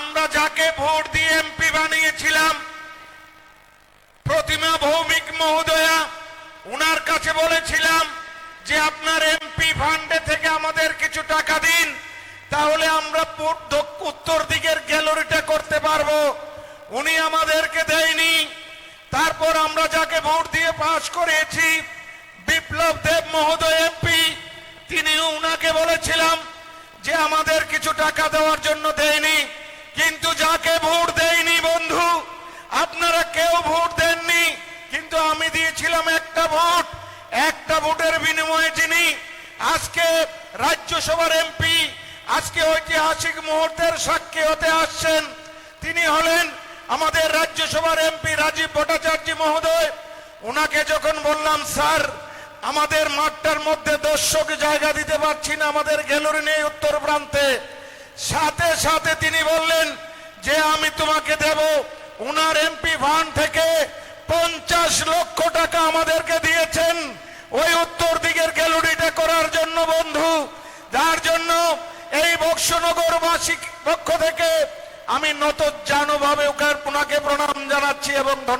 আমরা যাকে ভোট দিয়ে এমপি বানিয়েছিলাম, প্রতিমা ভৌমিক মহোদয়া, উনার কাছে বলেছিলাম যে আপনার এমপি ফান্ডে থেকে আমাদের কিছু টাকা দিন, তাহলে আমরা উত্তর দিকের গ্যালারিটা করতে পারব। উনি আমাদেরকে দেয়নি। তারপর আমরা যাকে ভোট দিয়ে পাশ করেছি, বিপ্লব দেব মহোদয় এমপি তিনি উনাকে বলেছিলাম যে আমাদের কিছু টাকা দেওয়ার জন্য দেয়নি। যাকে ভোট দেয়নি, বন্ধু। আপনারা কেউ ভোট দেননি, কিন্তু আমি দিয়েছিলাম একটা ভোট। একটা ভোটের বিনিময়ে যিনি আজকে রাজ্যসভার এমপি, আজকে ঐতিহাসিক মুহূর্তের সাক্ষী হতে আসছেন, তিনি হলেন আমাদের রাজ্যসভার এমপি রাজীব ভট্টাচার্য মহোদয়। ওনাকে যখন বললাম, স্যার, আমাদের মাঠটার মধ্যে দর্শক জায়গা দিতে পারছি না, আমাদের গ্যালারি নেই উত্তর প্রান্তে। সাথে সাথে তিনি বললেন যে আমি তোমাকে দেব, উনার এমপি ভান থেকে পঞ্চাশ লক্ষ টাকা আমাদেরকে দিয়েছেন। ওই উত্তর দিকের গ্যালুরিটা করার জন্য, বন্ধু। যার জন্য এই বক্সনগর বাসিক পক্ষ থেকে আমি নত জানোভাবে ওনাকে প্রণাম জানাচ্ছি এবং